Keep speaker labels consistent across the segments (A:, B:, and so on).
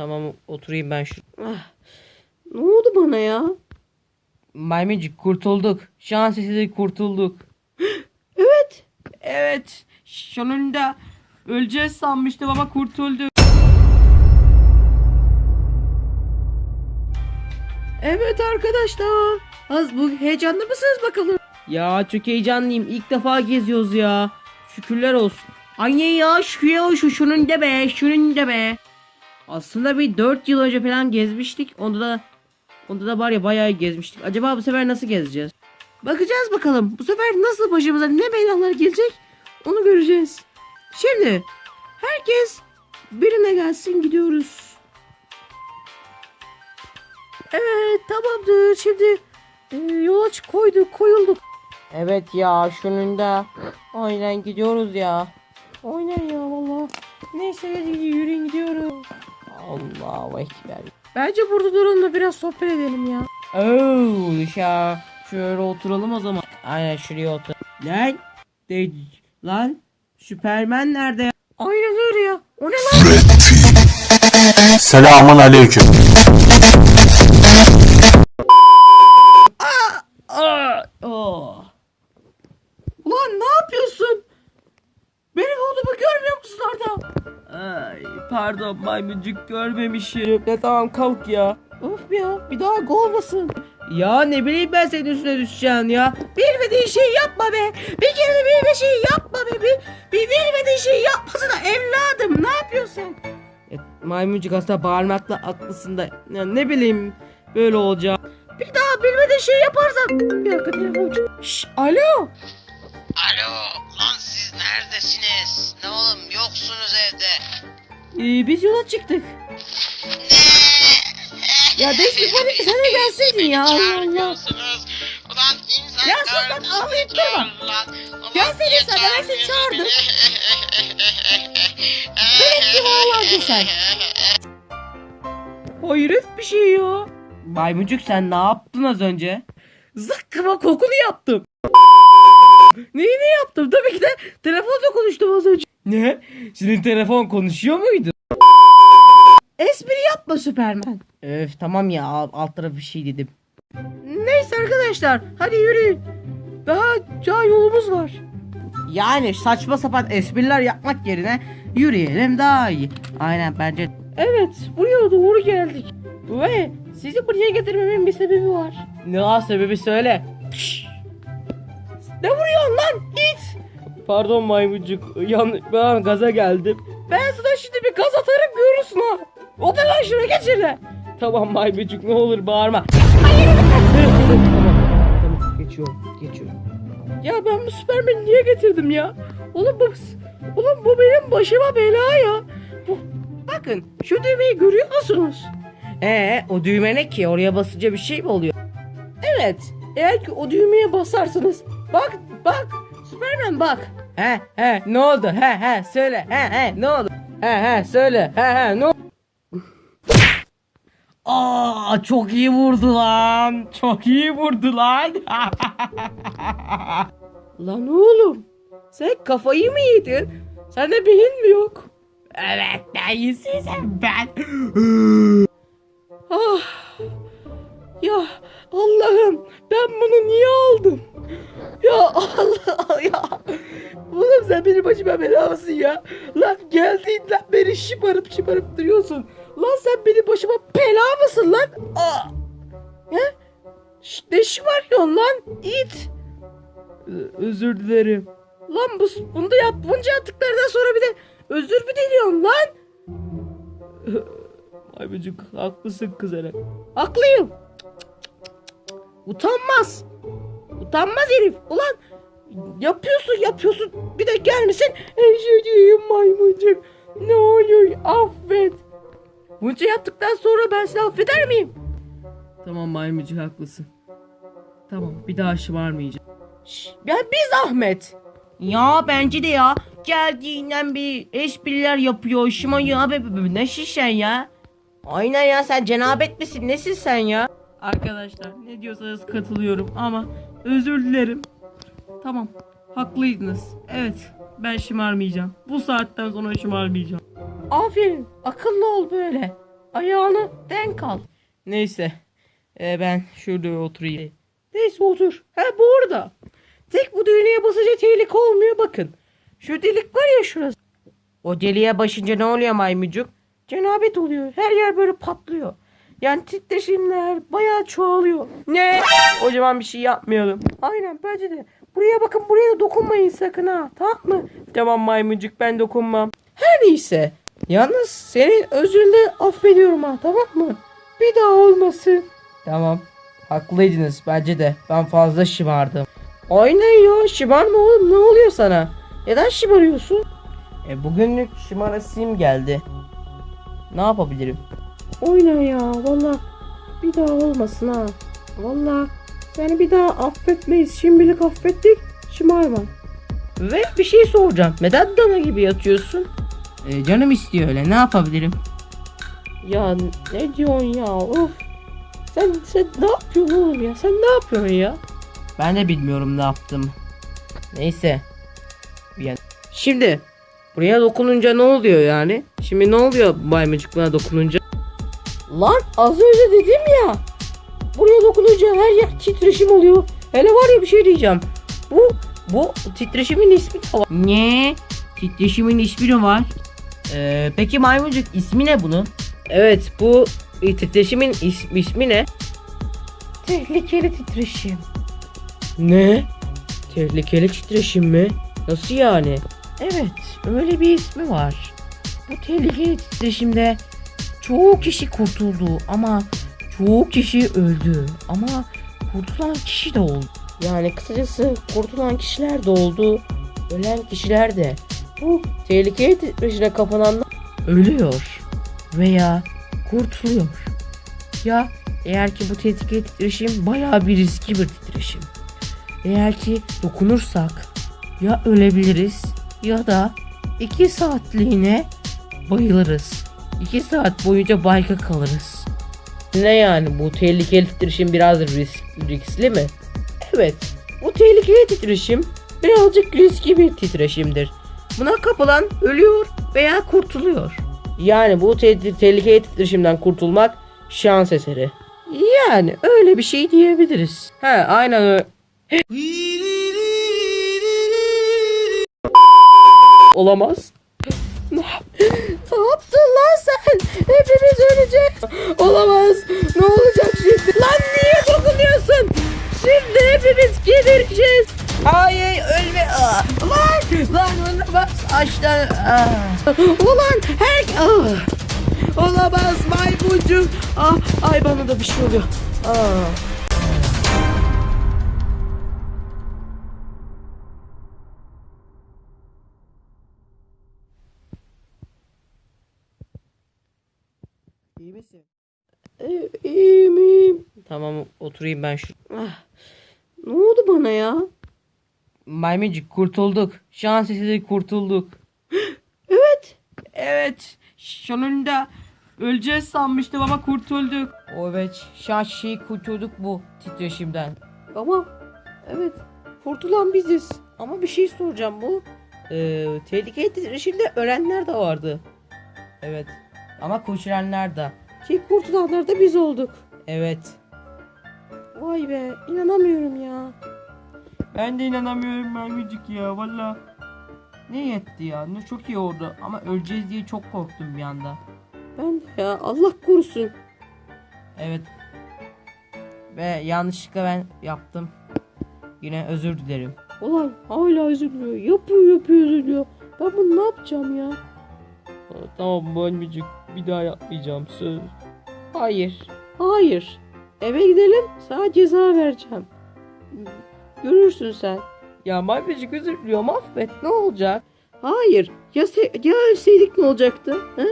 A: Tamam oturayım ben şu.
B: Ah, ne oldu bana ya?
A: Maymuncuk kurtulduk. Şans eseri kurtulduk.
B: Evet.
A: Evet. Sonunda öleceğiz sanmıştım ama kurtulduk.
B: Evet arkadaşlar. Az bu heyecanlı mısınız bakalım?
A: Ya çok heyecanlıyım. İlk defa geziyoruz ya. Şükürler olsun. Anne ya şükürler olsun şunun de be şunun de be. Aslında bir 4 yıl önce falan gezmiştik. Onda da onda da var ya bayağı gezmiştik. Acaba bu sefer nasıl gezeceğiz?
B: Bakacağız bakalım. Bu sefer nasıl başımıza ne belalar gelecek onu göreceğiz. Şimdi herkes birine gelsin gidiyoruz. Evet tamamdır. Şimdi e, yola çık koyduk koyulduk.
A: Evet ya şunun da. Aynen gidiyoruz ya.
B: Aynen ya valla. Neyse hadi yürüyün gidiyoruz.
A: Allahu ekber.
B: Bence burada duralım da biraz sohbet edelim ya.
A: Oo ya şöyle oturalım o zaman. Aynen şuraya otur. Lan de lan Süpermen nerede? ya?
B: Aynen öyle ya. O ne lan?
C: Selamun aleyküm.
A: Aa, oh. Pardon maymuncuk görmemişim. Ne tamam kalk ya.
B: Of ya bir daha gol olmasın.
A: Ya ne bileyim ben senin üstüne düşeceğim ya.
B: Bilmediğin şeyi yapma be. Bir kere de bilmediğin şeyi yapma be. Bir, bir bilmediğin şeyi yapmasana evladım. Ne yapıyorsun sen?
A: E, maymuncuk aslında bağırmakla haklısın da. Ya ne bileyim böyle olacak.
B: Bir daha bilmediğin şeyi yaparsan. Bir dakika telefon Şşş alo.
D: Alo, lan siz neredesiniz? Ne oğlum yoksunuz evde.
A: Ee, biz yola çıktık.
B: Ya Beşik hadi sen de gelseydin ya Allah Allah.
D: Ulan insan
B: Ya sus lan, ağlayıp durma.
D: lan? Ulan
B: Gelseydin
D: niye
B: sen de, ben seni çağırdım.
D: beni?
B: Demek ki bağlandın sen.
A: Hayret bir şey ya. Maymuncuk sen ne yaptın az önce?
B: Zıkkıma kokunu yaptım. Neyini yaptım? Tabii ki de telefonda konuştum az önce.
A: Ne? Senin telefon konuşuyor muydu?
B: Espri yapma Süpermen.
A: Öf tamam ya alt, tarafı bir şey dedim.
B: Neyse arkadaşlar hadi yürüyün. Daha daha yolumuz var.
A: Yani saçma sapan espriler yapmak yerine yürüyelim daha iyi. Aynen bence.
B: Evet buraya doğru geldik. Ve sizi buraya getirmemin bir sebebi var.
A: Ne var sebebi söyle.
B: Ne vuruyorsun lan?
A: Pardon maymuncuk. Yan, ben gaza geldim.
B: Ben sana şimdi bir gaz atarım görürsün ha. Otur lan şuna geç yerine.
A: Tamam maymuncuk ne olur bağırma. tamam tamam geçiyorum geçiyorum.
B: Ya ben bu Süpermen'i niye getirdim ya? Oğlum bu, oğlum bu benim başıma bela ya. Bu, bakın şu düğmeyi görüyor musunuz?
A: Ee o düğme ne ki? Oraya basınca bir şey mi oluyor?
B: Evet. Eğer ki o düğmeye basarsanız bak bak Süpermen bak.
A: He he ne oldu? He he söyle. He he ne oldu? He he söyle. He he ne oldu? Aa çok iyi vurdu lan. Çok iyi vurdu lan.
B: Lan oğlum sen kafayı mı yedin? Sende beyin mi yok?
A: evet ben yüzsüzüm ben.
B: Ah. Ya Allah'ım ben bunu niye aldım? Başıma bela mısın ya? Lan geldiğinden beri şımarıp şımarıp duruyorsun. Lan sen benim başıma bela mısın lan? Aa. He? Şş, ne şımarıyorsun lan? İt.
A: Ö- Özür dilerim.
B: Lan bu, bunu da yap, bunca yaptıklarından sonra bir de özür mü diliyorsun lan?
A: Maymuncuk haklısın kızarak.
B: Haklıyım. Utanmaz. Utanmaz herif. Ulan yapıyorsun yapıyorsun. Bir de gelmişsin. Eşeceğim maymuncuk. Ne olur affet. Bunca yaptıktan sonra ben seni affeder miyim?
A: Tamam maymuncuk haklısın. Tamam bir daha şımarmayacağım.
B: Şş, ya bir zahmet.
A: Ya bence de ya. Geldiğinden bir espriler yapıyor. Şıma ya be, be, be, ne şişen ya. Aynen ya sen cenabet misin? Nesin sen ya? Arkadaşlar ne diyorsanız katılıyorum ama özür dilerim. Tamam haklıydınız. Evet ben şımarmayacağım. Bu saatten sonra şımarmayacağım. Aferin. Akıllı ol böyle. Ayağını denk al. Neyse. Ee, ben şurada oturayım.
B: Neyse otur. Ha bu arada. Tek bu düğmeye basınca tehlike olmuyor bakın. Şu delik var ya şurası.
A: O deliğe başınca ne oluyor maymucuk?
B: Cenabet oluyor. Her yer böyle patlıyor. Yani titreşimler bayağı çoğalıyor.
A: Ne? O zaman bir şey yapmayalım.
B: Aynen bence de. Buraya bakın buraya da dokunmayın sakın ha. Tamam mı?
A: Tamam maymucuk ben dokunmam.
B: Her neyse. Yalnız senin özrünü de affediyorum ha tamam mı? Bir daha olmasın.
A: Tamam. Haklıydınız bence de. Ben fazla şımardım.
B: Aynen ya şımarma oğlum ne oluyor sana? Neden şımarıyorsun?
A: E, bugünlük şımarasım geldi. Ne yapabilirim?
B: Oyna ya valla bir daha olmasın ha. Valla seni bir daha affetmeyiz. Şimdilik affettik. Şımarma. Ve bir şey soracağım. Neden dana gibi yatıyorsun?
A: E, canım istiyor öyle. Ne yapabilirim?
B: Ya ne diyorsun ya of. Sen, sen ne yapıyorsun oğlum ya? Sen ne yapıyorsun ya?
A: Ben de bilmiyorum ne yaptım. Neyse.
B: Şimdi buraya dokununca ne oluyor yani? Şimdi ne oluyor maymucuk buna dokununca? Lan az önce dedim ya. Buraya dokununca her yer titreşim oluyor. Hele var ya bir şey diyeceğim. Bu bu titreşimin ismi de var.
A: Ne? Titreşimin ismi de var. Ee, peki maymuncuk ismi ne bunun?
B: Evet bu titreşimin is- ismi ne? Tehlikeli titreşim. Ne? Tehlikeli titreşim mi? Nasıl yani? Evet öyle bir ismi var. Bu tehlikeli titreşimde çoğu kişi kurtuldu ama çoğu kişi öldü ama kurtulan kişi de oldu. Yani kısacası kurtulan kişiler de oldu, ölen kişiler de. Bu tehlikeli titreşime kapananlar ölüyor veya kurtuluyor. Ya eğer ki bu tehlikeli titreşim bayağı bir riskli bir titreşim. Eğer ki dokunursak ya ölebiliriz ya da 2 saatliğine bayılırız. 2 saat boyunca bayka kalırız. Ne yani bu tehlikeli titreşim biraz risk, riskli mi? Evet bu tehlikeli titreşim birazcık riskli bir titreşimdir. Buna kapılan ölüyor veya kurtuluyor. Yani bu te- tehlikeli titreşimden kurtulmak şans eseri. Yani öyle bir şey diyebiliriz. He aynen öyle. Olamaz. Ne, yaptın lan sen? Öleceğiz. Olamaz. Ne olacak şimdi? Lan niye dokunuyorsun? Şimdi hepimiz gebereceğiz.
A: Hayır ölme. Aa, Lan lan bas aşağı. Aa.
B: Ulan her... Ah. Olamaz maymuncuk. Ah, ay bana da bir şey oluyor. Ah.
A: Misin?
B: E, iyiyim iyiyim.
A: Tamam oturayım ben şu.
B: Ah. Ne oldu bana ya?
A: Maymuncuk kurtulduk. Şans eseri kurtulduk.
B: Evet.
A: Evet. Sonunda öleceğiz sanmıştım ama kurtulduk. Evet. Şans şeyi kurtulduk bu titreşimden.
B: Ama evet kurtulan biziz. Ama bir şey soracağım bu. E, tehlikeli titreşimde ölenler de vardı.
A: Evet. Ama kurtulanlar da.
B: Ki kurtulanlar da biz olduk.
A: Evet.
B: Vay be inanamıyorum ya.
A: Ben de inanamıyorum Maymuncuk ya valla. Ne yetti ya? Ne çok iyi oldu ama öleceğiz diye çok korktum bir anda.
B: Ben de ya Allah korusun.
A: Evet. Ve yanlışlıkla ben yaptım. Yine özür dilerim.
B: Ulan hala üzülüyor. Yapıyor yapıyor üzülüyor. Ben bunu ne yapacağım ya?
A: Tamam Maymuncuk bir daha yapmayacağım söz.
B: Hayır. Hayır. Eve gidelim sana ceza vereceğim. Görürsün sen.
A: Ya Maymuncuk özür diliyorum affet ne olacak?
B: Hayır. Ya, se- ya ölseydik ne olacaktı? He?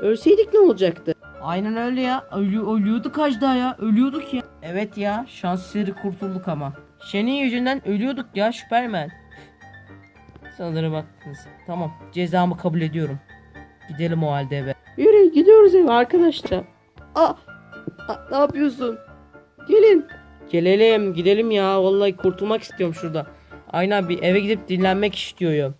B: Ölseydik ne olacaktı?
A: Aynen öyle ya. Ölü ölüyorduk az daha ya. Ölüyorduk ya. Evet ya. Şans eseri kurtulduk ama. Senin yüzünden ölüyorduk ya Süpermen. Sanırım haklısınız. Tamam. Cezamı kabul ediyorum. Gidelim o halde eve.
B: Yürü gidiyoruz eve arkadaşlar. Aa, aa, ne yapıyorsun? Gelin. Gelelim gidelim ya. Vallahi kurtulmak istiyorum şurada.
A: Aynen bir eve gidip dinlenmek istiyorum.